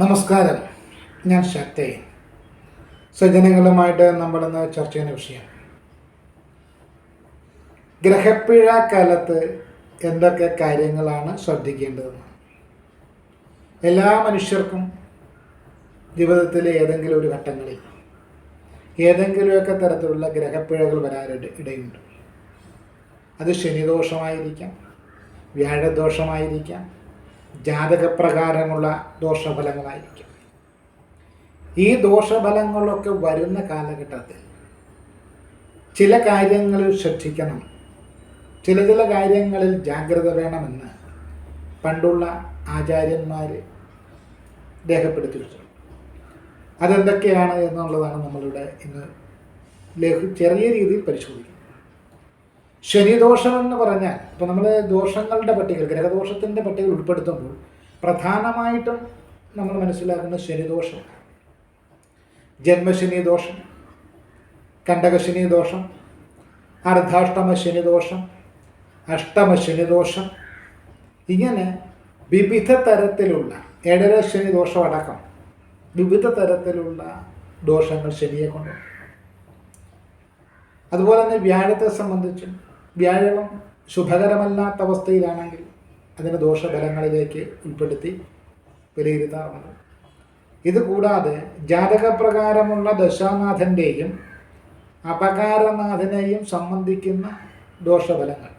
നമസ്കാരം. ഞാൻ ശക്തയൻ സജ്ജനങ്ങളുമായിട്ട് നമ്മളിന്ന് ചർച്ച ചെയ്യുന്ന വിഷയം. ഗ്രഹപ്പിഴ കാലത്ത് എന്തൊക്കെ കാര്യങ്ങളാണ് ശ്രദ്ധിക്കേണ്ടതെന്ന് എല്ലാ മനുഷ്യർക്കും ജീവിതത്തിലെ ഏതെങ്കിലും ഒരു ഘട്ടങ്ങളിൽ ഏതെങ്കിലുമൊക്കെ തരത്തിലുള്ള ഗ്രഹപ്പിഴകൾ വരാനിട ഇടയുണ്ട്. അത് ശനിദോഷമായിരിക്കാം വ്യാഴദോഷമായിരിക്കാം ജാതകപ്രകാരമുള്ള ദോഷഫലങ്ങളായിരിക്കും. ഈ ദോഷഫലങ്ങളൊക്കെ വരുന്ന കാലഘട്ടത്തിൽ ചില കാര്യങ്ങളിൽ ശ്രദ്ധിക്കണം. ചില ചില കാര്യങ്ങളിൽ ജാഗ്രത വേണമെന്ന് പണ്ടുള്ള ആചാര്യന്മാർ രേഖപ്പെടുത്തി വെച്ചിട്ടുണ്ട് അതെന്തൊക്കെയാണ് എന്നുള്ളതാണ് നമ്മളിവിടെ ഇന്ന് ലഘു ചെറിയ രീതിയിൽ പരിശോധിക്കുന്നത്. ശനിദോഷം എന്ന് പറഞ്ഞാൽ ഇപ്പോൾ നമ്മൾ ദോഷങ്ങളുടെ പട്ടിക ഗ്രഹദോഷത്തിന്റെ പട്ടിക ഉൾപ്പെടുത്തുമ്പോൾ പ്രധാനമായിട്ടും നമ്മൾ മനസ്സിലാക്കുന്ന ശനിദോഷം. ജന്മശനി ദോഷം കണ്ടകശനി ദോഷം അർദ്ധാഷ്ടമ ശനിദോഷം അഷ്ടമ ശനിദോഷം ഇങ്ങനെ വിവിധ തരത്തിലുള്ള ഏഴര ശനി ദോഷം അടക്കം വിവിധ തരത്തിലുള്ള ദോഷങ്ങൾ ശനിയെ കൊണ്ടുണ്ട് അതുപോലെ തന്നെ വ്യാഴത്തെ സംബന്ധിച്ചും വ്യാഴം ശുഭകരമല്ലാത്ത അവസ്ഥയിലാണെങ്കിൽ അതിനെ ദോഷഫലങ്ങളിലേക്ക് ഉൾപ്പെടുത്തി വിലയിരുത്താറുണ്ട്. ഇതുകൂടാതെ ജാതകപ്രകാരമുള്ള ദശാനാഥന്റെയും അപകാരനാഥനെയും സംബന്ധിക്കുന്ന ദോഷഫലങ്ങൾ.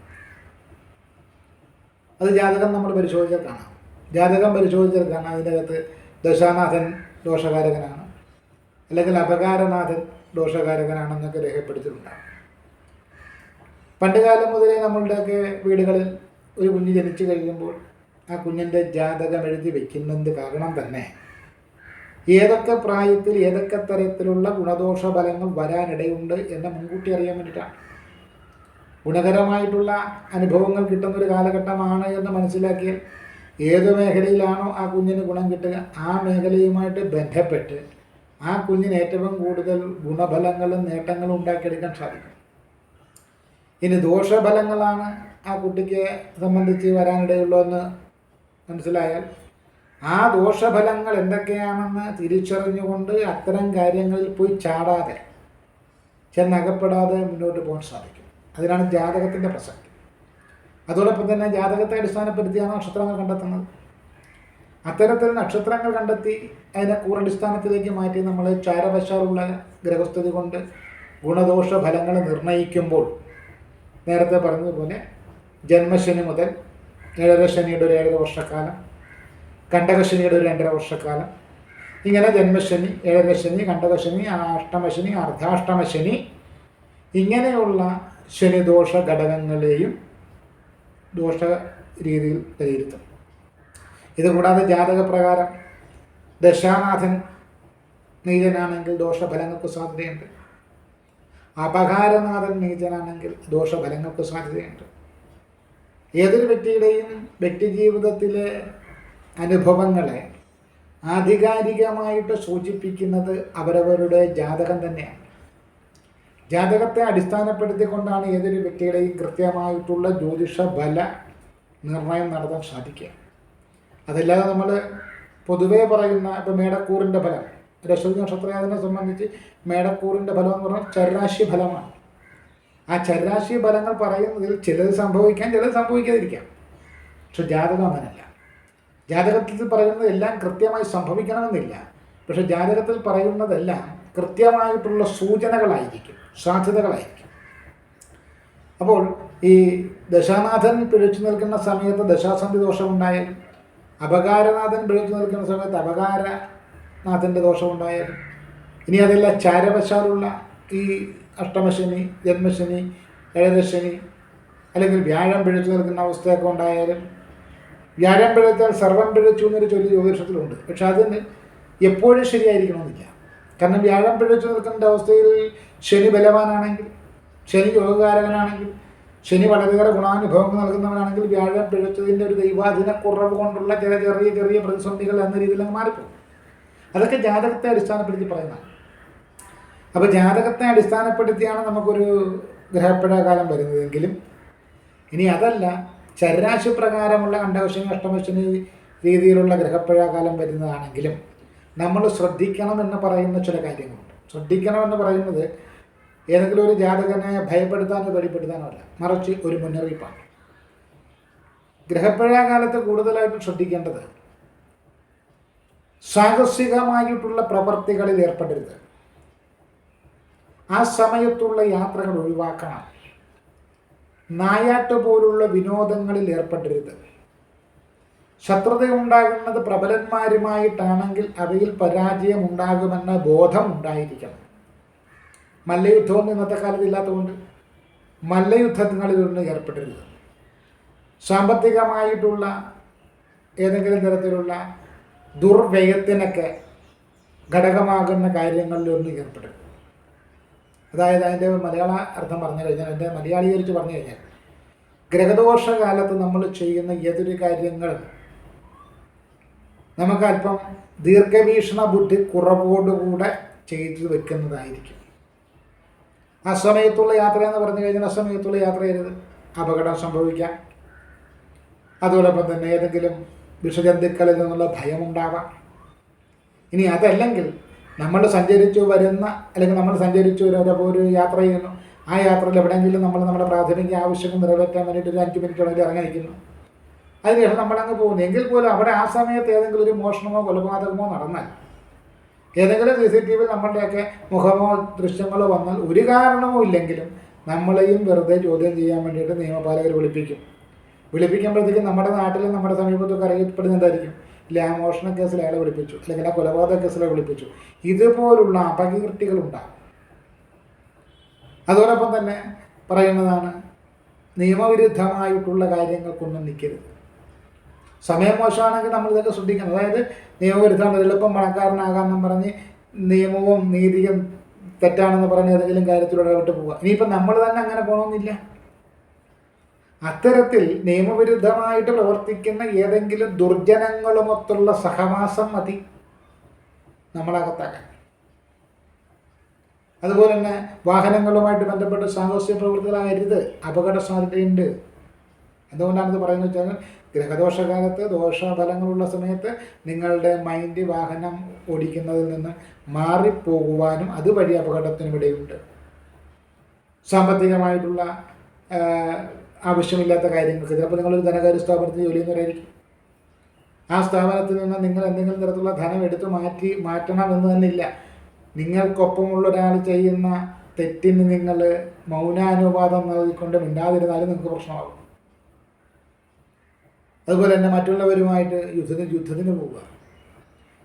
അത് ജാതകം നമ്മൾ പരിശോധിച്ചാൽ കാണാം. ജാതകം പരിശോധിച്ചാൽ കാണാം. അതിനകത്ത് ദശാനാഥൻ ദോഷകാരകനാണ്. അല്ലെങ്കിൽ അപകാരനാഥൻ ദോഷകാരകനാണെന്നൊക്കെ രേഖപ്പെടുത്തിയിട്ടുണ്ടാകും പണ്ട് കാലം മുതലേ നമ്മളുടെയൊക്കെ വീടുകളിൽ ഒരു കുഞ്ഞ് ജനിച്ചു കഴിയുമ്പോൾ ആ കുഞ്ഞിന്റെ ജാതകം എഴുതി വെക്കുന്നത് കാരണം തന്നെ. ഏതൊക്കെ പ്രായത്തിൽ ഏതൊക്കെ തരത്തിലുള്ള ഗുണദോഷ ഫലങ്ങൾ വരാനിടയുണ്ട് എന്ന് മുൻകൂട്ടി അറിയാൻ വേണ്ടിയിട്ടാണ്. ഗുണകരമായിട്ടുള്ള അനുഭവങ്ങൾ കിട്ടുന്ന ഒരു കാലഘട്ടമാണ് എന്ന് മനസ്സിലാക്കിയാൽ ഏത് മേഖലയിലാണോ ആ കുഞ്ഞിന് ഗുണം കിട്ടുക ആ മേഖലയുമായിട്ട് ബന്ധപ്പെട്ട് ആ കുഞ്ഞിന് ഏറ്റവും കൂടുതൽ ഗുണഫലങ്ങളും നേട്ടങ്ങളും ഉണ്ടാക്കിയെടുക്കാൻ സാധിക്കും. ഇനി ദോഷഫലങ്ങളാണ് ആ കുട്ടിക്ക് സംബന്ധിച്ച് വരാനിടയുള്ളതെന്ന് മനസ്സിലായാൽ ആ ദോഷഫലങ്ങൾ എന്തൊക്കെയാണെന്ന് തിരിച്ചറിഞ്ഞുകൊണ്ട് അത്തരം കാര്യങ്ങളിൽ പോയി ചാടാതെ ചെന്നകപ്പെടാതെ മുന്നോട്ട് പോകാൻ സാധിക്കും. അതിനാണ് ജാതകത്തിന്റെ പ്രസക്തി. അതോടൊപ്പം തന്നെ ജാതകത്തെ അടിസ്ഥാനപ്പെടുത്തിയാണ് നക്ഷത്രങ്ങൾ കണ്ടെത്തുന്നത്. അത്തരത്തിൽ നക്ഷത്രങ്ങൾ കണ്ടെത്തി അതിനെ കൂറടിസ്ഥാനത്തിലേക്ക് മാറ്റി നമ്മൾ ചാരവശാലുള്ള ഗ്രഹസ്ഥിതി കൊണ്ട് ഗുണദോഷ ഫലങ്ങൾ നിർണയിക്കുമ്പോൾ നേരത്തെ പറഞ്ഞതുപോലെ ജന്മശനി മുതൽ ഏഴര ശനിയുടെ ഒരു ഏഴര വർഷക്കാലം കണ്ടകശനിയുടെ ഒരു രണ്ടര വർഷക്കാലം. ഇങ്ങനെ ജന്മശനി ഏഴര ശനി കണ്ടകശനി അഷ്ടമശനി അർദ്ധാഷ്ടമശനി ഇങ്ങനെയുള്ള ശനിദോഷ ഘടകങ്ങളെയും ദോഷ രീതിയിൽ വിലയിരുത്തും. ഇതുകൂടാതെ ജാതകപ്രകാരം ദശാനാഥൻ നീചനാണെങ്കിൽ ദോഷഫലങ്ങൾക്ക് സാധ്യതയുണ്ട്. അപകാരനാഥൻ നീചനാണെങ്കിൽ ദോഷഫലങ്ങൾക്ക് സാധ്യതയുണ്ട്. ഏതൊരു വ്യക്തിയുടെയും വ്യക്തിജീവിതത്തിലെ അനുഭവങ്ങളെ ആധികാരികമായിട്ട് സൂചിപ്പിക്കുന്നത് അവരവരുടെ ജാതകം തന്നെയാണ്. ജാതകത്തെ അടിസ്ഥാനപ്പെടുത്തിക്കൊണ്ടാണ് ഏതൊരു വ്യക്തിയുടെയും കൃത്യമായിട്ടുള്ള ജ്യോതിഷ ബല നിർണയം നടത്താൻ സാധിക്കുക. അതല്ലാതെ നമ്മൾ പൊതുവേ പറയുന്ന ഇപ്പോൾ മേടക്കൂറിന്റെ ഫലം. രശ്വതി നക്ഷത്രയാതിനെ സംബന്ധിച്ച് മേടക്കൂറിന്റെ ഫലം എന്ന് പറഞ്ഞാൽ ചരാശി ഫലമാണ്. ആ ചരാശി ഫലങ്ങൾ പറയുന്നതിൽ ചിലത് സംഭവിക്കാം ചിലത് സംഭവിക്കാതിരിക്കാം. പക്ഷെ ജാതകം അങ്ങനല്ല. ജാതകത്തിൽ പറയുന്നത് എല്ലാം കൃത്യമായി സംഭവിക്കണമെന്നില്ല. പക്ഷെ ജാതകത്തിൽ പറയുന്നതെല്ലാം കൃത്യമായിട്ടുള്ള സൂചനകളായിരിക്കും സാധ്യതകളായിരിക്കും. അപ്പോൾ ഈ ദശാനാഥൻ പിഴച്ചു നിൽക്കുന്ന സമയത്ത് ദശാസന്ധി ദോഷമുണ്ടായാലും അപകാരനാഥൻ പിഴച്ചു നിൽക്കുന്ന സമയത്ത് അപകാരനാഥന്റെ ദോഷമുണ്ടായാലും. ഇനി അതെല്ലാം ചാരവശാലുള്ള ഈ അഷ്ടമശനി ജന്മശനി ഏഴരശനി അല്ലെങ്കിൽ വ്യാഴം പിഴച്ചു നിൽക്കുന്ന അവസ്ഥയൊക്കെ ഉണ്ടായാലും വ്യാഴം പിഴച്ചാൽ സർവം പിഴച്ചു എന്നൊരു ചൊല്ലി ജ്യോതിഷത്തിലുണ്ട്. പക്ഷെ അതിന് എപ്പോഴും ശരിയായിരിക്കണമെന്നില്ല. കാരണം വ്യാഴം പിഴച്ചു നിൽക്കുന്ന അവസ്ഥയിൽ ശനി ബലവാനാണെങ്കിൽ ശനി യോഗകാരകനാണെങ്കിൽ ശനി വളരെയേറെ ഗുണാനുഭവങ്ങൾ നൽകുന്നവനാണെങ്കിൽ വ്യാഴം പിഴച്ചതിന്റെ ഒരു ദൈവാധീന കുറവ് കൊണ്ടുള്ള ചില ചെറിയ ചെറിയ പ്രതിസന്ധികൾ എന്ന രീതിയിൽ അങ്ങ് മാറിപ്പോകും. അതൊക്കെ ജാതകത്തെ അടിസ്ഥാനപ്പെടുത്തി പറയുന്നതാണ്. അപ്പോൾ ജാതകത്തെ അടിസ്ഥാനപ്പെടുത്തിയാണ് നമുക്കൊരു ഗ്രഹപ്പെടാകാലം കാലം വരുന്നതെങ്കിലും ഇനി അതല്ല ചരരാശി പ്രകാരമുള്ള കണ്ടകശനി അഷ്ടമശനി രീതിയിലുള്ള ഗ്രഹപ്പിഴകാലം വരുന്നതാണെങ്കിലും നമ്മൾ ശ്രദ്ധിക്കണം എന്ന് പറയുന്ന ചില കാര്യങ്ങളുണ്ട്. ശ്രദ്ധിക്കണം എന്ന് പറയുന്നത് ഏതെങ്കിലും ഒരു ജാതകനെ ഭയപ്പെടുത്താനോ പേടിപ്പെടുത്താനോ അല്ല മറിച്ച് ഒരു മുന്നറിയിപ്പാണ്. ഗ്രഹപ്പിഴകാലത്ത് കൂടുതലായിട്ടും ശ്രദ്ധിക്കേണ്ടത് സാഹസികമായിട്ടുള്ള പ്രവർത്തികളിൽ ഏർപ്പെടരുത്. ആ സമയത്തുള്ള യാത്രകൾ ഒഴിവാക്കണം. നായാട്ട് പോലുള്ള വിനോദങ്ങളിൽ ഏർപ്പെടരുത്. ശത്രുത ഉണ്ടാകുന്നത് പ്രബലന്മാരുമായിട്ടാണെങ്കിൽ അവയിൽ പരാജയം ഉണ്ടാകുമെന്ന ബോധം ഉണ്ടായിരിക്കണം മല്ലയുദ്ധമൊന്നും ഇന്നത്തെ കാലത്ത് ഇല്ലാത്തതുകൊണ്ട് മല്ലയുദ്ധങ്ങളിലൊന്നും ഏർപ്പെടരുത്. സാമ്പത്തികമായിട്ടുള്ള ഏതെങ്കിലും തരത്തിലുള്ള ദുർവ്യയത്തിനൊക്കെ ഘടകമാകുന്ന കാര്യങ്ങളിലൊന്നും ഏർപ്പെടും അതായത് അതിന്റെ മലയാള അർത്ഥം പറഞ്ഞു കഴിഞ്ഞാൽ എന്റെ മലയാളീകരിച്ച് പറഞ്ഞു കഴിഞ്ഞാൽ ഗ്രഹദോഷ കാലത്ത് നമ്മൾ ചെയ്യുന്ന ഏതൊരു കാര്യങ്ങൾ നമുക്കല്പം ദീർഘവീക്ഷണ ബുദ്ധി കുറവോടുകൂടെ ചെയ്തു വെക്കുന്നതായിരിക്കും. ആ സമയത്തുള്ള യാത്ര എന്ന് പറഞ്ഞു കഴിഞ്ഞാൽ ആ സമയത്തുള്ള യാത്ര ചെയ്യരുത് അപകടം സംഭവിക്കാം. അതോടൊപ്പം തന്നെ ഏതെങ്കിലും വിഷജന്തുക്കളിൽ നിന്നുള്ള ഭയമുണ്ടാവാം. ഇനി അതല്ലെങ്കിൽ നമ്മൾ സഞ്ചരിച്ചു വരുന്ന അല്ലെങ്കിൽ നമ്മൾ സഞ്ചരിച്ചു ഒരു ഒരു യാത്ര ചെയ്യുന്നു. ആ യാത്രയിൽ എവിടെയെങ്കിലും നമ്മൾ നമ്മുടെ പ്രാഥമിക ആവശ്യങ്ങൾ നിറവേറ്റാൻ വേണ്ടിയിട്ട് ഒരു അഞ്ച് മിനിറ്റ് വേണ്ടി ഇറങ്ങിയിരിക്കുന്നു അതിനുശേഷം നമ്മളങ്ങ് പോകുന്നു. എങ്കിൽ പോലും അവിടെ ആ സമയത്ത് ഏതെങ്കിലും ഒരു മോഷണമോ കൊലപാതകമോ നടന്നാൽ ഏതെങ്കിലും സി സി ടി വിയിൽ നമ്മളുടെയൊക്കെ മുഖമോ ദൃശ്യങ്ങളോ വന്നാൽ ഒരു കാരണമോ ഇല്ലെങ്കിലും നമ്മളെയും വെറുതെ ചോദ്യം ചെയ്യാൻ വേണ്ടിയിട്ട് നിയമപാലകർ വിളിപ്പിക്കും. വിളിപ്പിക്കുമ്പോഴത്തേക്കും നമ്മുടെ നാട്ടിലും നമ്മുടെ സമീപത്തൊക്കെ അറിയപ്പെടുന്ന എന്തായിരിക്കും? ഇല്ല ആ മോഷണ കേസിൽ അയാളെ വിളിപ്പിച്ചു. അല്ലെങ്കിൽ ആ കൊലപാതക കേസിലെ വിളിപ്പിച്ചു. ഇതുപോലുള്ള അപകീർത്തികൾ ഉണ്ടാകും. അതോടൊപ്പം തന്നെ പറയുന്നതാണ് നിയമവിരുദ്ധമായിട്ടുള്ള കാര്യങ്ങൾക്കൊന്നും നിൽക്കരുത്. സമയം മോശമാണെങ്കിൽ നമ്മൾ ഇതൊക്കെ ശ്രദ്ധിക്കണം. അതായത് നിയമവിരുദ്ധമാണ് എളുപ്പം പണക്കാരനാകാമെന്നും പറഞ്ഞ് നിയമവും നീതിയും തെറ്റാണെന്ന് പറഞ്ഞ് ഏതെങ്കിലും കാര്യത്തിലൂടെ ഇടപെട്ട് പോവുക. ഇനിയിപ്പം നമ്മൾ തന്നെ അങ്ങനെ പോകണമെന്നില്ല. അത്തരത്തിൽ നിയമവിരുദ്ധമായിട്ട് പ്രവർത്തിക്കുന്ന ഏതെങ്കിലും ദുർജനങ്ങളുമൊത്തുള്ള സഹവാസം മതി നമ്മളകത്താക്കാൻ. അതുപോലെ തന്നെ വാഹനങ്ങളുമായിട്ട് ബന്ധപ്പെട്ട് സാഹസ്യ പ്രവൃത്തികളാകരുത് അപകട സാധ്യതയുണ്ട് എന്തുകൊണ്ടാണിത് പറയുന്നത് വെച്ചാൽ ഗ്രഹദോഷകാലത്ത് ദോഷഫലങ്ങളുള്ള സമയത്ത് നിങ്ങളുടെ മൈൻഡ് വാഹനം ഓടിക്കുന്നതിൽ നിന്ന് മാറിപ്പോകുവാനും അതുവഴി അപകടത്തിനും ഇടയുണ്ട്. സാമ്പത്തികമായിട്ടുള്ള ആവശ്യമില്ലാത്ത കാര്യങ്ങൾക്ക്. ചിലപ്പോൾ നിങ്ങളൊരു ധനകാര്യ സ്ഥാപനത്തിൽ ജോലി എന്ന് ചെയ്യുന്നവരായിരിക്കും. ആ സ്ഥാപനത്തിൽ നിന്ന് നിങ്ങൾ എന്തെങ്കിലും തരത്തിലുള്ള ധനം എടുത്ത് മാറ്റി മാറ്റണം എന്ന് തന്നെ ഇല്ല. നിങ്ങൾക്കൊപ്പമുള്ള ഒരാൾ ചെയ്യുന്ന തെറ്റിന് നിങ്ങൾ മൗനാനുവാദം നൽകിക്കൊണ്ട് മിണ്ടാതിരുന്നാലും നിങ്ങൾക്ക് പ്രശ്നമാകും. അതുപോലെ തന്നെ മറ്റുള്ളവരുമായിട്ട് യുദ്ധത്തിന് യുദ്ധത്തിന് പോവുക.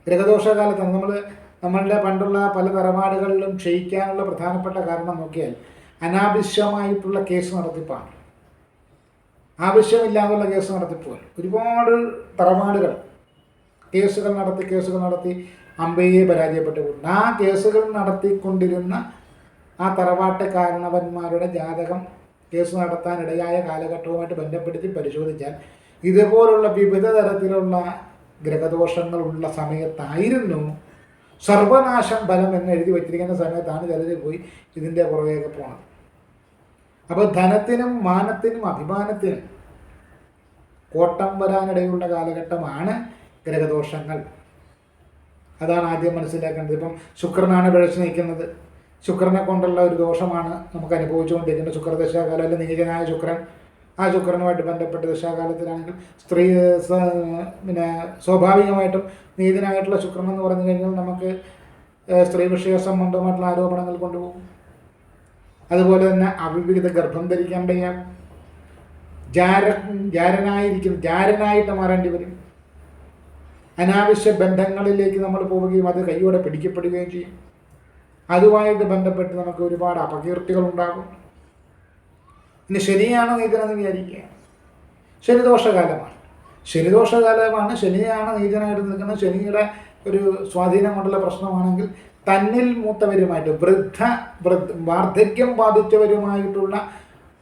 ഗ്രഹദോഷകാലത്താണ് നമ്മൾ നമ്മളുടെ പണ്ടുള്ള പല തറവാടുകളിലും ക്ഷയിക്കാനുള്ള പ്രധാനപ്പെട്ട കാരണം നോക്കിയാൽ അനാവശ്യമായിട്ടുള്ള കേസ് നടത്തിപ്പാണ്. ആവശ്യമില്ലാതുള്ള കേസ് നടത്തിപ്പോൾ ഒരുപാട് തറവാടുകൾ കേസുകൾ നടത്തി കേസുകൾ നടത്തി അമ്പയെ പരാജയപ്പെട്ടുകൊണ്ട് ആ കേസുകൾ നടത്തിക്കൊണ്ടിരുന്ന ആ തറവാട്ട് കാരണവന്മാരുടെ ജാതകം കേസ് നടത്താനിടയായ കാലഘട്ടവുമായിട്ട് ബന്ധപ്പെടുത്തി പരിശോധിച്ചാൽ ഇതുപോലുള്ള വിവിധ തരത്തിലുള്ള ഗ്രഹദോഷങ്ങളുള്ള സമയത്തായിരുന്നു സർവനാശം ഫലം എന്ന് എഴുതി വച്ചിരിക്കുന്ന സമയത്താണ് ചിലർ പോയി ഇതിന്റെ പുറകെയൊക്കെ പോണത്. അപ്പോൾ ധനത്തിനും മാനത്തിനും അഭിമാനത്തിനും കോട്ടം വരാനിടയുള്ള കാലഘട്ടമാണ് ഗ്രഹദോഷങ്ങൾ. അതാണ് ആദ്യം മനസ്സിലാക്കേണ്ടത്. ഇപ്പം ശുക്രനാണ് പിഴച്ചു നിൽക്കുന്നത്. ശുക്രനെ കൊണ്ടുള്ള ഒരു ദോഷമാണ് നമുക്ക് അനുഭവിച്ചുകൊണ്ടിരിക്കുന്നത്. ശുക്രദശാകാലം അല്ലെങ്കിൽ നീചനായ ശുക്രൻ. ആ ശുക്രനുമായിട്ട് ബന്ധപ്പെട്ട ദശാകാലത്തിലാണെങ്കിൽ സ്ത്രീ പിന്നെ സ്വാഭാവികമായിട്ടും നീതിനായിട്ടുള്ള ശുക്രൻ എന്ന് പറഞ്ഞു കഴിഞ്ഞാൽ നമുക്ക് സ്ത്രീ വിഷയ സംബന്ധമായിട്ടുള്ള ആരോപണങ്ങൾ കൊണ്ടുപോകും. അതുപോലെ തന്നെ അവിവിധ ഗർഭം ധരിക്കേണ്ടയാൽ ജാര ജാരനായിരിക്കും ജാരനായിട്ട് മാറേണ്ടി വരും. അനാവശ്യ ബന്ധങ്ങളിലേക്ക് നമ്മൾ പോവുകയും അത് കൈയോടെ പിടിക്കപ്പെടുകയും ചെയ്യും. അതുമായിട്ട് ബന്ധപ്പെട്ട് നമുക്ക് ഒരുപാട് അപകീർത്തികൾ ഉണ്ടാകും. ഇനി ശനിയാണ് നീതനെന്ന് വിചാരിക്കുക. ശനിദോഷകാലമാണ്. ശനിദോഷകാലമാണ് ശനിയാണ് നീതനായിട്ട് നിൽക്കുന്നത്. ശനിയുടെ ഒരു സ്വാധീനം കൊണ്ടുള്ള പ്രശ്നമാണെങ്കിൽ തന്നിൽ മൂത്തവരുമായിട്ട് വൃദ്ധ വൃദ്ധ വാർദ്ധക്യം ബാധിച്ചവരുമായിട്ടുള്ള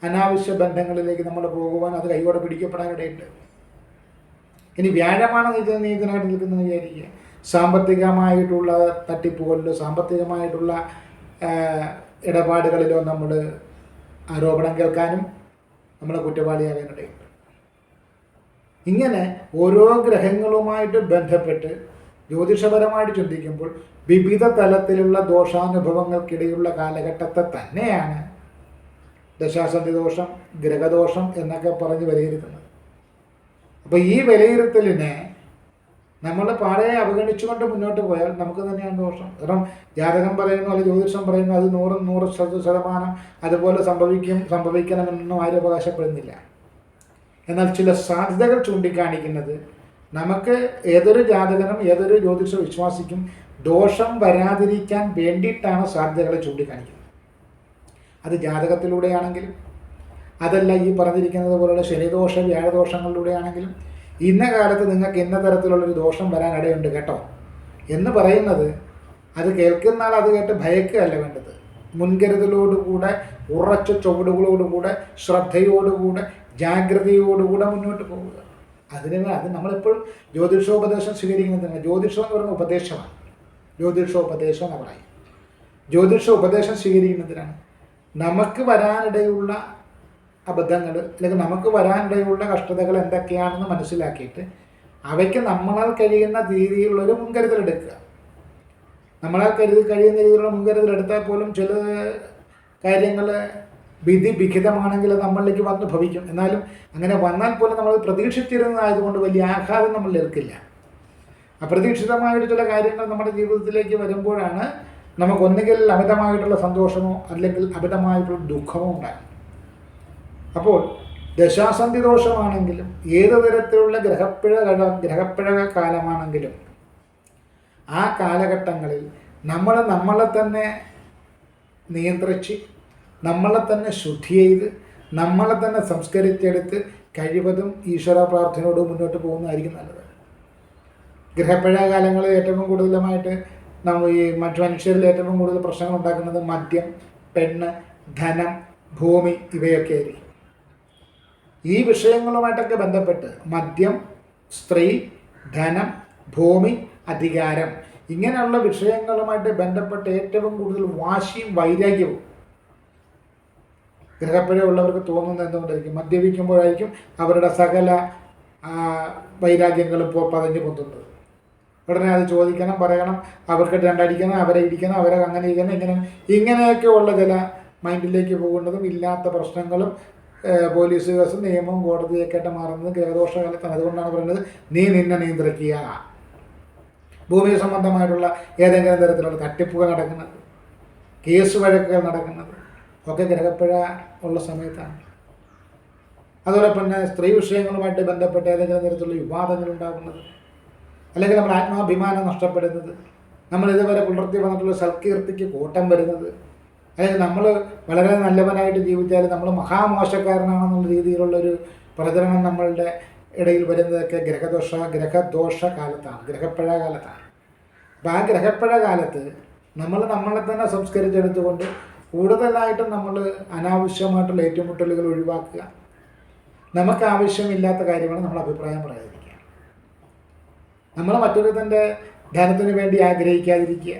അനാവശ്യ ബന്ധങ്ങളിലേക്ക് നമ്മൾ പോകുവാൻ അത് കൈയോടെ പിടിക്കപ്പെടാനിടയുണ്ട്. ഇനി വ്യാഴമാണ് നീതി നീതിനായിട്ട് നിൽക്കുന്നത് വിചാരിക്കുക. സാമ്പത്തികമായിട്ടുള്ള തട്ടിപ്പുകളിലോ സാമ്പത്തികമായിട്ടുള്ള ഇടപാടുകളിലോ നമ്മൾ ആരോപണം കേൾക്കാനും നമ്മളെ കുറ്റവാളിയാകാനിടയുണ്ട്. ഇങ്ങനെ ഓരോ ഗ്രഹങ്ങളുമായിട്ട് ബന്ധപ്പെട്ട് ജ്യോതിഷപരമായിട്ട് ചിന്തിക്കുമ്പോൾ വിവിധ തലത്തിലുള്ള ദോഷാനുഭവങ്ങൾക്കിടയുള്ള കാലഘട്ടത്തെ തന്നെയാണ് ദശാസന്ധി ദോഷം ഗ്രഹദോഷം എന്നൊക്കെ പറഞ്ഞ് വിലയിരുത്തുന്നത്. അപ്പോൾ ഈ വിലയിരുത്തലിനെ നമ്മൾ പാടെ അവഗണിച്ചുകൊണ്ട് മുന്നോട്ട് പോയാൽ നമുക്ക് തന്നെയാണ് ദോഷം. കാരണം ജാതകം പറയുന്നു അല്ലെങ്കിൽ ജ്യോതിഷം പറയുന്നു അത് നൂറ് നൂറ് ശത- ശതമാനം അതുപോലെ സംഭവിക്കും സംഭവിക്കണമെന്നൊന്നും ആരും അവകാശപ്പെടുന്നില്ല. എന്നാൽ ചില സാധ്യതകൾ ചൂണ്ടിക്കാണിക്കുന്നത് നമുക്ക് ഏതൊരു ജാതകനും ഏതൊരു ജ്യോതിഷ വിശ്വാസിക്കും ദോഷം വരാതിരിക്കാൻ വേണ്ടിയിട്ടാണ് സാധ്യതകളെ ചൂണ്ടിക്കാണിക്കുന്നത്. അത് ജാതകത്തിലൂടെയാണെങ്കിലും അതല്ല ഈ പറഞ്ഞിരിക്കുന്നത് പോലുള്ള ശനിദോഷ വ്യാഴദോഷങ്ങളിലൂടെയാണെങ്കിലും ഇന്ന കാലത്ത് നിങ്ങൾക്ക് ഇന്ന തരത്തിലുള്ളൊരു ദോഷം വരാൻ ഇടയുണ്ട് കേട്ടോ. എന്ന് പറയുന്നത് അത് കേൾക്കുന്ന ആൾ അത് കേട്ട് ഭയക്കുകയല്ല വേണ്ടത്. മുൻകരുതലോടുകൂടെ ഉറച്ച ചുവടുകളോടുകൂടെ ശ്രദ്ധയോടുകൂടെ ജാഗ്രതയോടുകൂടെ മുന്നോട്ട് പോവുക. അതിന് അത് നമ്മളെപ്പോഴും ജ്യോതിഷോപദേശം സ്വീകരിക്കുന്നത് ജ്യോതിഷം എന്ന് പറയുന്ന ഉപദേശമാണ്. ജ്യോതിഷോപദേശം എന്ന് പറയും ജ്യോതിഷ ഉപദേശം സ്വീകരിക്കുന്നതിനാണ്. നമുക്ക് വരാനിടയുള്ള അബദ്ധങ്ങൾ അല്ലെങ്കിൽ നമുക്ക് വരാനിടയുള്ള കഷ്ടതകൾ എന്തൊക്കെയാണെന്ന് മനസ്സിലാക്കിയിട്ട് അവയ്ക്ക് നമ്മളാൽ കഴിയുന്ന രീതിയിലുള്ളൊരു മുൻകരുതലെടുക്കുക. നമ്മളാൽ കരുതി കഴിയുന്ന രീതിയിലുള്ള മുൻകരുതലെടുത്താൽ പോലും ചില കാര്യങ്ങൾ വിധി വിഹിതമാണെങ്കിൽ നമ്മളിലേക്ക് വന്ന് ഭവിക്കും. എന്നാലും അങ്ങനെ വന്നാൽ പോലും നമ്മൾ പ്രതീക്ഷിച്ചിരുന്നതായതുകൊണ്ട് വലിയ ആഘാതം നമ്മൾ ഏൽക്കില്ല. അപ്രതീക്ഷിതമായിട്ട് ചില കാര്യങ്ങൾ നമ്മുടെ ജീവിതത്തിലേക്ക് വരുമ്പോഴാണ് നമുക്ക് ഒന്നുകിൽ അമിതമായിട്ടുള്ള സന്തോഷമോ അല്ലെങ്കിൽ അമിതമായിട്ടുള്ള ദുഃഖമോ ഉണ്ടാകും അപ്പോൾ ദശാസന്ധി ദോഷമാണെങ്കിലും ഏത് തരത്തിലുള്ള ഗ്രഹപ്പിഴ ഗ്രഹപ്പിഴ കാലമാണെങ്കിലും ആ കാലഘട്ടങ്ങളിൽ നമ്മൾ നമ്മളെ തന്നെ നിയന്ത്രിച്ച് നമ്മളെ തന്നെ ശുദ്ധി ചെയ്ത് നമ്മളെ തന്നെ സംസ്കരിച്ചെടുത്ത് കഴിവതും ഈശ്വര പ്രാർത്ഥനയോട് മുന്നോട്ട് പോകുന്നതായിരിക്കും നല്ലത്. ഗ്രഹപ്പിഴ കാലങ്ങളിൽ ഏറ്റവും കൂടുതലുമായിട്ട് നമ്മൾ ഈ മറ്റു മനുഷ്യരിൽ ഏറ്റവും കൂടുതൽ പ്രശ്നങ്ങൾ ഉണ്ടാക്കുന്നത് മദ്യം പെണ്ണ് ധനം ഭൂമി ഇവയൊക്കെ ആയിരിക്കും. ഈ വിഷയങ്ങളുമായിട്ടൊക്കെ ബന്ധപ്പെട്ട് മദ്യം സ്ത്രീ ധനം ഭൂമി അധികാരം ഇങ്ങനെയുള്ള വിഷയങ്ങളുമായിട്ട് ബന്ധപ്പെട്ട് ഏറ്റവും കൂടുതൽ വാശിയും വൈരാഗ്യവും ഉള്ളവർക്ക് തോന്നുന്നത് എന്തുകൊണ്ടായിരിക്കും? മദ്യപിക്കുമ്പോഴായിരിക്കും അവരുടെ സകല വൈരാഗ്യങ്ങളും പതഞ്ഞു പൊന്തുന്നത്. ഉടനെ അത് ചോദിക്കണം പറയണം അവർക്ക് രണ്ടടിക്കണം അവരെ ഇരിക്കണം അവരെ അങ്ങനെ ഇരിക്കണം ഇങ്ങനെ ഇങ്ങനെയൊക്കെ ഉള്ള ചില മൈൻഡിലേക്ക് പോകുന്നതും ഇല്ലാത്ത പ്രശ്നങ്ങളും പോലീസ് കേസും നിയമവും കോടതിയൊക്കെ ആയിട്ട് മാറുന്നത് ഗ്രഹദോഷകാലത്താണ് അതുകൊണ്ടാണ് പറയുന്നത് നീ നിന്നെ നിയന്ത്രിക്കുക. ഭൂമി സംബന്ധമായിട്ടുള്ള ഏതെങ്കിലും തരത്തിലുള്ള തട്ടിപ്പുകൾ നടക്കുന്നത് കേസ് വഴക്കുകൾ നടക്കുന്നത് ഒക്കെ ഗ്രഹപ്പുഴ ഉള്ള സമയത്താണ്. അതോടൊപ്പം തന്നെ സ്ത്രീ വിഷയങ്ങളുമായിട്ട് ബന്ധപ്പെട്ട ഏതെങ്കിലും തരത്തിലുള്ള വിവാദങ്ങൾ ഉണ്ടാകുന്നത് അല്ലെങ്കിൽ നമ്മുടെ ആത്മാഭിമാനം നഷ്ടപ്പെടുന്നത്. നമ്മൾ ഇതുവരെ പുലർത്തി വന്നിട്ടുള്ള സൽകീർത്തിക്ക് കൂട്ടം വരുന്നത്. അതായത് നമ്മൾ വളരെ നല്ലവനായിട്ട് ജീവിച്ചാൽ നമ്മൾ മഹാമോശക്കാരനാണെന്നുള്ള രീതിയിലുള്ളൊരു പ്രചരണം നമ്മളുടെ ഇടയിൽ വരുന്നതൊക്കെ ഗ്രഹദോഷ ഗ്രഹദോഷ കാലത്താണ് ഗ്രഹപ്പഴ കാലത്താണ് അപ്പോൾ ആ ഗ്രഹപ്പഴ കാലത്ത് നമ്മൾ നമ്മളെ തന്നെ സംസ്കരിച്ചെടുത്തുകൊണ്ട് കൂടുതലായിട്ടും നമ്മൾ അനാവശ്യമായിട്ടുള്ള ഏറ്റുമുട്ടലുകൾ ഒഴിവാക്കുക. നമുക്ക് ആവശ്യമില്ലാത്ത കാര്യമാണ് നമ്മൾ അഭിപ്രായം പറയാതിരിക്കുക നമ്മൾ മറ്റൊരുത്തന്റെ ധനത്തിന് വേണ്ടി ആഗ്രഹിക്കാതിരിക്കുക.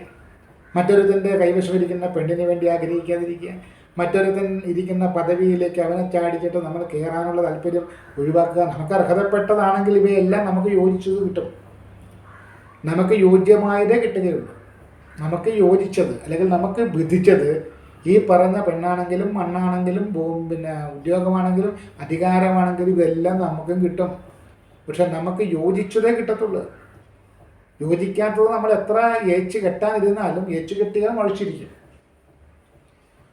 മറ്റൊരുത്തന്റെ കൈവശമിരിക്കുന്ന പെണ്ണിന് വേണ്ടി ആഗ്രഹിക്കാതിരിക്കുക. മറ്റൊരുത്തൻ ഇരിക്കുന്ന പദവിയിലേക്ക് അവനെ ചാടിച്ചിട്ട് നമ്മൾ കയറാനുള്ള താല്പര്യം ഒഴിവാക്കുക. നമുക്ക് അർഹതപ്പെട്ടതാണെങ്കിൽ ഇവയെല്ലാം നമുക്ക് യോജിച്ചത് കിട്ടും. നമുക്ക് യോജ്യമായതേ കിട്ടുകയുള്ളൂ. നമുക്ക് യോജിച്ചത് അല്ലെങ്കിൽ നമുക്ക് വിധിച്ചത് ഈ പറഞ്ഞ പെണ്ണാണെങ്കിലും മണ്ണാണെങ്കിലും പിന്നെ ഉദ്യോഗമാണെങ്കിലും അധികാരമാണെങ്കിലും ഇതെല്ലാം നമുക്കും കിട്ടും. പക്ഷെ നമുക്ക് യോജിച്ചതേ കിട്ടത്തുള്ളൂ. യോജിക്കാത്തത് നമ്മൾ എത്ര ഏച്ച് കെട്ടാനിരുന്നാലും ഏച്ച് കെട്ടിയാൽ മുഴച്ചിരിക്കും